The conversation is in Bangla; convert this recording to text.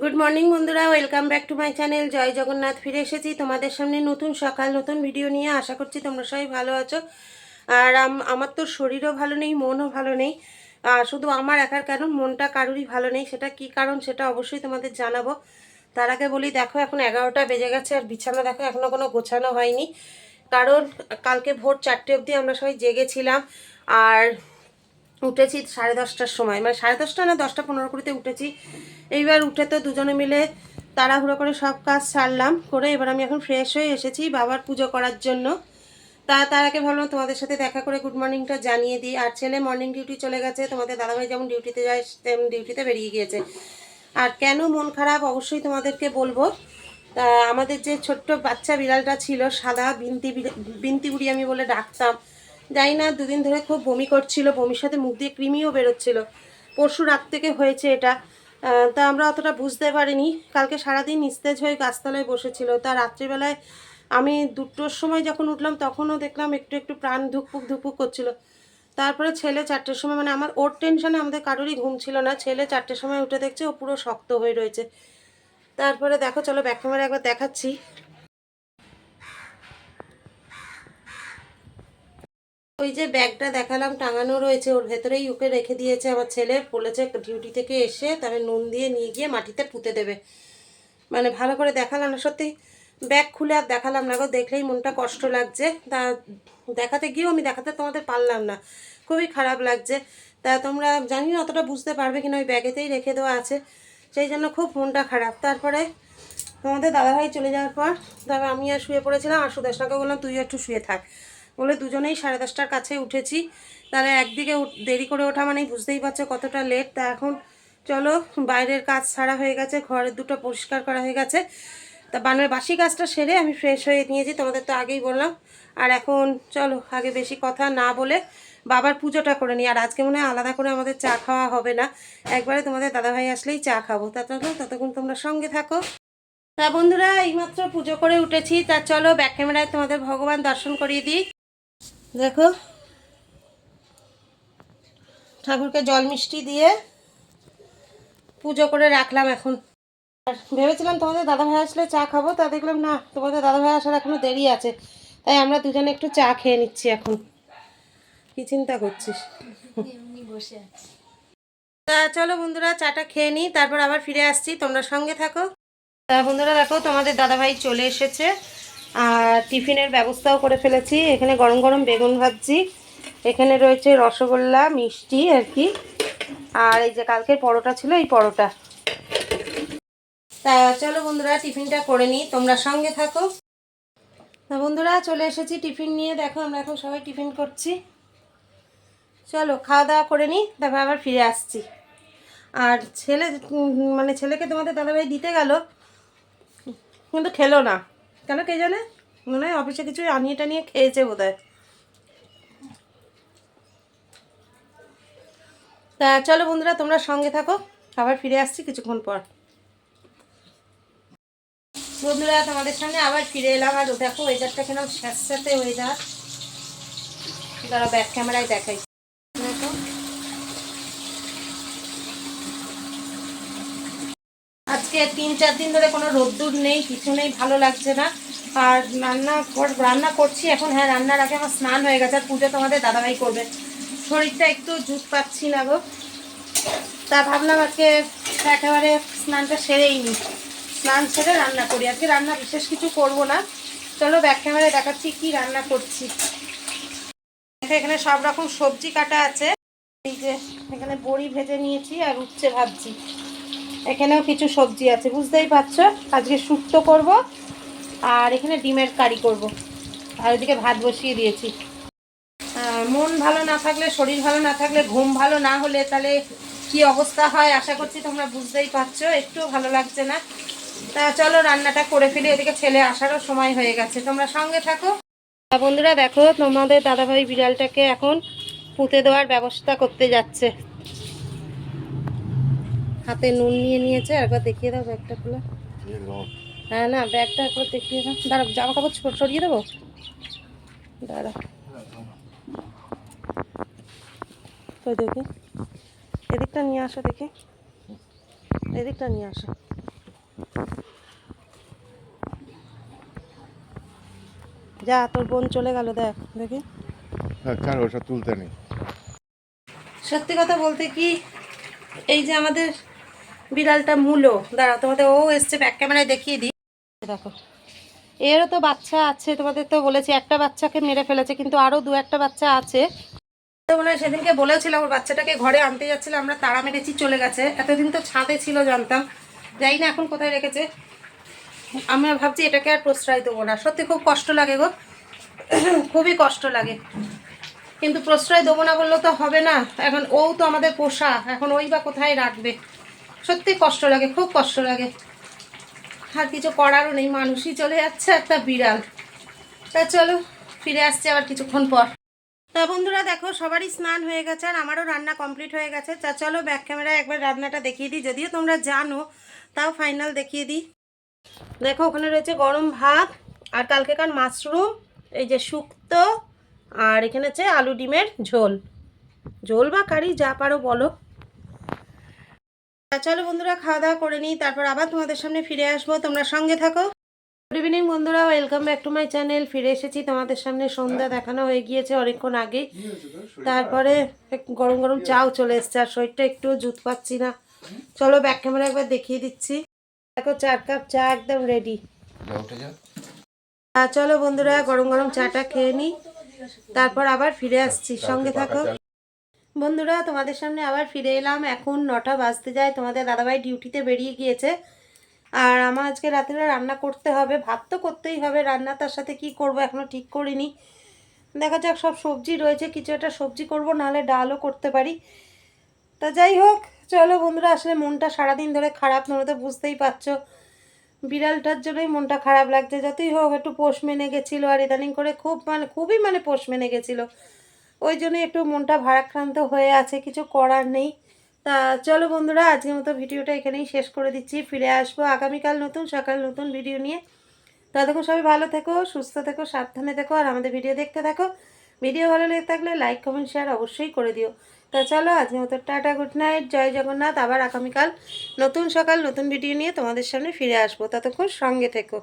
গুড মর্নিং বন্ধুরা। Welcome back to my channel জয় জগন্নাথ ফিরে এসেছি তোমাদের সামনে নতুন সকাল, নতুন ভিডিও নিয়ে। আশা করছি তোমরা সবাই ভালো আছো। আর আমার তো শরীরও ভালো নেই, মনও ভালো নেই। শুধু আমার একার কারণ, মনটা কারোরই ভালো নেই। সেটা কি কারণ, সেটা অবশ্যই তোমাদের জানাব। তার আগে বলি, দেখো, এখন এগারোটা বেজে গেছে আর বিছানা দেখো এখনও কোনো গোছানো হয়নি। কারণ, কালকে ভোর চারটে অবধি আমরা সবাই জেগেছিলাম। আর উঠেছি সাড়ে দশটার সময়। মানে সাড়ে দশটা না দশটা পনেরো কুড়িতে উঠেছি। এইবার উঠে তো দুজনে মিলে তাড়াহুড়ো করে সব কাজ সারলাম, করে এবার আমি এখন ফ্রেশ হয়ে এসেছি বাবার পুজো করার জন্য। তা তার আগে ভাবলাম তোমাদের সাথে দেখা করে গুড মর্নিংটা জানিয়ে দিই। আর ছেলে মর্নিং ডিউটি চলে গেছে, তোমাদের দাদাভাই যেমন ডিউটিতে যায়, তেমন ডিউটিতে বেরিয়ে গিয়েছে। আর কেন মন খারাপ অবশ্যই তোমাদেরকে বলব। তা আমাদের যে ছোট্ট বাচ্চা বিড়ালটা ছিল, সাদা বিনতি বিনতি বুড়ি আমি বলে ডাকতাম। জানি না, দুদিন ধরে খুব বমি করছিল, বমির সাথে মুখ দিয়ে কৃমিও বেরোচ্ছিল। পরশু রাত থেকে হয়েছে এটা। তা আমরা অতটা বুঝতে পারিনি। কালকে সারাদিন নিস্তেজ হয়ে গাছতলায় বসেছিল। তা রাত্রিবেলায় আমি দুটোর সময় যখন উঠলাম, তখনও দেখলাম একটু একটু প্রাণ ধুকপুক ধুকপুক করছিল। তারপরে ছেলে চারটের সময় মানে আমার ওর টেনশনে আমাদের কারোরই ঘুম ছিল না। ছেলে চারটের সময় উঠে দেখছে ও পুরো শক্ত হয়ে রয়েছে। তারপরে দেখো, চলো ব্যাক একবার দেখাচ্ছি। ওই যে ব্যাগটা দেখালাম, টাঙানো রয়েছে। ওর ভেতরেই ওকে রেখে দিয়েছে আমার ছেলে। বলেছে ডিউটি থেকে এসে তবে নুন দিয়ে নিয়ে গিয়ে মাটিতে পুঁতে দেবে। মানে ভালো করে দেখালাম না। সত্যি, ব্যাগ খুলে আর দেখালাম না গো। দেখলেই মনটা কষ্ট লাগছে। তা দেখাতে গিয়েও আমি দেখাতে তোমাদের পারলাম না। খুবই খারাপ লাগছে। তা তোমরা জানি না অতটা বুঝতে পারবে কিনা, ওই ব্যাগেতেই রেখে দেওয়া আছে। সেই জন্য খুব মনটা খারাপ। তারপরে তোমাদের দাদাভাই চলে যাওয়ার পর তবে আমি আর শুয়ে পড়েছিলাম। আর সুদেশনাকে বললাম তুই একটু শুয়ে থাক। বলে দুজনেই সাড়ে দশটার কাছে উঠেছি। তাহলে একদিকে দেরি করে ওঠা মানেই বুঝতেই পারছ কতটা লেট তা এখন চলো, বাইরের কাজ ছাড়া হয়ে গেছে, ঘরের দুটো পরিষ্কার করা হয়ে গেছে। তা বানের বাসি কাজটা সেরে আমি ফ্রেশ হয়ে নিয়েছি, তোমাদের তো আগেই বললাম। আর এখন চলো, আগে বেশি কথা না বলে বাবার পুজোটা করে নিই। আর আজকে মনে হয় আলাদা করে আমাদের চা খাওয়া হবে না। একবারে তোমাদের দাদাভাই আসলেই চা খাব। তা চলো ততক্ষণ তোমরা সঙ্গে থাকো। তা বন্ধুরা, এইমাত্র পুজো করে উঠেছি। তা চলো ব্যাক ক্যামেরায় তোমাদের ভগবান দর্শন করিয়ে দিই। দেখো। ঠাকুরকে জল মিষ্টি দিয়ে পুজো করে রাখলাম এখন। আর ভেবেছিলাম তোমাদের দাদাভাই আসলে চা খাব তা দেখলাম না তোমাদের দাদাভাই আসার এখনও দেরি আছে। তাই আমরা দুজনে একটু চা খেয়ে নিচ্ছি এখন। কি চিন্তা করছিস? তা চলো বন্ধুরা চাটা খেয়ে নিই তারপর আবার ফিরে আসছি তোমরা সঙ্গে থাকো। তা বন্ধুরা দেখো তোমাদের দাদাভাই চলে এসেছে। আর টিফিনের ব্যবস্থাও করে ফেলেছি। এখানে গরম গরম বেগুন ভাজছি। এখানে রয়েছে রসগোল্লা, মিষ্টি আর কি। আর এই যে কালকের পরোটা ছিল, এই পরোটা। তা চলো বন্ধুরা, টিফিনটা করে নিই। তোমরা সঙ্গে থাকো। তা বন্ধুরা, চলে এসেছি টিফিন নিয়ে। দেখো, আমরা এখন সবাই টিফিন করছি। চলো, খাওয়া দাওয়া করে নিই। তারপর আবার ফিরে আসছি। আর ছেলে মানে ছেলেকে তোমাদের দাদাভাই দিতে গেল, কিন্তু খেলো না। কেন কে জানে? মনে হয় অফিসে কিছু আনিয়ে টানিয়ে খেয়েছে বোধ হয় তা চলো বন্ধুরা, তোমরা সঙ্গে থাকো। আবার ফিরে আসছি কিছুক্ষণ পর। বন্ধুরা, তোমাদের সামনে আবার ফিরে এলাম। আর দেখো ওয়েদারটা কেন স্যাঁতস্যাঁতে ওয়েদার দাঁড়া ব্যাক ক্যামেরায় দেখাই দেখো আজকে তিন, চার দিন ধরে কোনো রোদ্দুর নেই, কিছু নেই, ভালো লাগছে না। আর রান্না রান্না করছি এখন হ্যাঁ রান্নার আগে আমার স্নান হয়ে গেছে, আর পুজো তোমাদের দাদাভাই করবে। শরীরটা একটু জুত পাচ্ছি না গো। তা ভাবলাম আজকে একেবারে স্নানটা সেরেই নিই স্নান সেরে রান্না করি। আজকে রান্না বিশেষ কিছু করব না। চলো ব্যাক দেখাচ্ছি কি রান্না করছি। এখানে সব রকম সবজি কাটা আছে। এই যে, এখানে বড়ি ভেজে নিয়েছি আর উচ্ছে ভাবছি এখানেও কিছু সবজি আছে, বুঝতেই পারছ? আজকে শুক্তো করব আর এখানে ডিমের কারি করব। আর ওইদিকে ভাত বসিয়ে দিয়েছি। মন ভালো না থাকলে, শরীর ভালো না থাকলে, ঘুম ভালো না হলে তাহলে কি অবস্থা হয় আশা করছি তোমরা বুঝতেই পারছ একটু ভালো লাগছে না। তা চলো রান্নাটা করে ফেলি, এদিকে ছেলে আসারও সময় হয়ে গেছে। তোমরা সঙ্গে থাকো। বন্ধুরা, দেখো তোমাদের দাদাভাই বিড়ালটাকে এখন পুঁতে দেওয়ার ব্যবস্থা করতে যাচ্ছে। হাতে নুন নিয়ে নিয়েছে একবার দেখিয়ে দাও ব্যাগটা খুলে। হ্যাঁ না ব্যাগটা একবার দেখিয়ে দাও। দাঁড়া জামা কাপড় সরিয়ে দেবো? দাঁড়া তো দেখি। এদিকটা নিয়ে আসো দেখি। এদিকটা নিয়ে আসো। যা তোর বোন চলে গেল দেখ দেখি। হ্যাঁ ছাড় ওসব তুলতে নেই। সত্যি কথা বলতে কি এই যে আমাদের বিড়ালটা মূলো। দাঁড়াও, তোমাদের ও এসছে ব্যাক ক্যামেরায় দেখিয়ে দিই। দেখো, এরও তো বাচ্চা আছে, তোমাদের তো বলেছি, একটা বাচ্চাকে মেরে ফেলেছে, কিন্তু আরও দু একটা বাচ্চা আছে। তো মনে সেদিনকে বলেছিলাম ওর বাচ্চাটাকে ঘরে আনতে যাচ্ছিলাম আমরা তাড়া মেরেছি, চলে গেছে। এতদিন তো ছাদে ছিল, জানতাম। যাই না, এখন কোথায় রেখেছে? আমি ভাবছি, এটাকে আর প্রশ্রয় দেবো না। সত্যি খুব কষ্ট লাগে গো। খুবই কষ্ট লাগে। কিন্তু প্রশ্রয় দেবো না বললেও তো হবে না। এখন ও তো আমাদের পোষা। এখন ওই বা কোথায় রাখবে? সত্যি কষ্ট লাগে, খুব কষ্ট লাগে। আর কিছু করারও নেই, মানুষই চলে যাচ্ছে একটা বিড়াল। তা চলো, ফিরে আসছে আবার কিছুক্ষণ পর। তা বন্ধুরা, দেখো, সবারই স্নান হয়ে গেছে আর আমারও রান্না কমপ্লিট হয়ে গেছে। তা চলো ব্যাক ক্যামেরায় একবার রান্নাটা দেখিয়ে দিই। যদিও তোমরা জানো, তাও ফাইনাল দেখিয়ে দিই। দেখো, ওখানে রয়েছে গরম ভাত আর কালকে কালকেকার মাশরুম, এই যে শুক্তো আর এখানে আছে আলু ডিমের ঝোল। ঝোল বা কারি, যা পারো বলো। চলো বন্ধুরা, খাওয়া দাওয়া করে নিই, তারপর আবার তোমাদের সামনে ফিরে আসব। তোমরা সঙ্গে থাকো। গুড ইভিনিং বন্ধুরা welcome back to my channel ফিরে এসেছি তোমাদের সামনে, সন্ধ্যা দেখানো হয়ে গিয়েছে অনেকক্ষণ আগেই। তারপরে গরম গরম চাও চলে এসছে, আর শরীরটা একটু জুত পাচ্ছি না। চলো ব্যাক ক্যামেরা একবার দেখিয়ে দিচ্ছি। দেখো, চার কাপ চা একদম রেডি চলো বন্ধুরা, গরম গরম চাটা খেয়ে নিই। তারপর আবার ফিরে আসছি, সঙ্গে থাকো। বন্ধুরা, তোমাদের সামনে আবার ফিরে এলাম। এখন নটা বাজতে যায়, তোমাদের দাদাভাই ডিউটিতে বেরিয়ে গিয়েছে। আর আমার আজকে রাত্রে রান্না করতে হবে, ভাত তো করতেই হবে। রান্না তার সাথে কি করব এখনও ঠিক করিনি। দেখা যাক, সব সবজি রয়েছে, কিছু একটা সবজি করব, নাহলে ডালও করতে পারি। তা যাই হোক, চলো বন্ধুরা, আসলে মনটা সারাদিন ধরে খারাপ, তোমরা তো বুঝতেই পারছ। বিড়ালটার জন্যই মনটা খারাপ লাগছে, যতই হোক, একটু পোষ মেনে গেছিল, আর ইদানিং করে খুব মানে খুবই মানে পোষ মেনে গেছিল। ওই জন্য একটু মনটা ভারাক্রান্ত হয়ে আছে, কিছু করার নেই। তা চলো বন্ধুরা, আজকের মতো ভিডিওটা এখানেই শেষ করে দিচ্ছি। ফিরে আসব আগামীকাল নতুন, সকাল নতুন ভিডিও নিয়ে। ততক্ষণ সবাই ভালো থেকো, সুস্থ থেকো, সাবধানে থেকো, আর আমাদের ভিডিও দেখতে থাকো। ভিডিও ভালো লেগে থাকলে লাইক, কমেন্ট, শেয়ার অবশ্যই করে দিও। তা চলো আজকের মতো টাটা, গুড নাইট, জয় জগন্নাথ। আবার আগামীকাল নতুন, সকাল নতুন ভিডিও নিয়ে তোমাদের সামনে ফিরে আসব। ততক্ষণ সঙ্গে থেকো।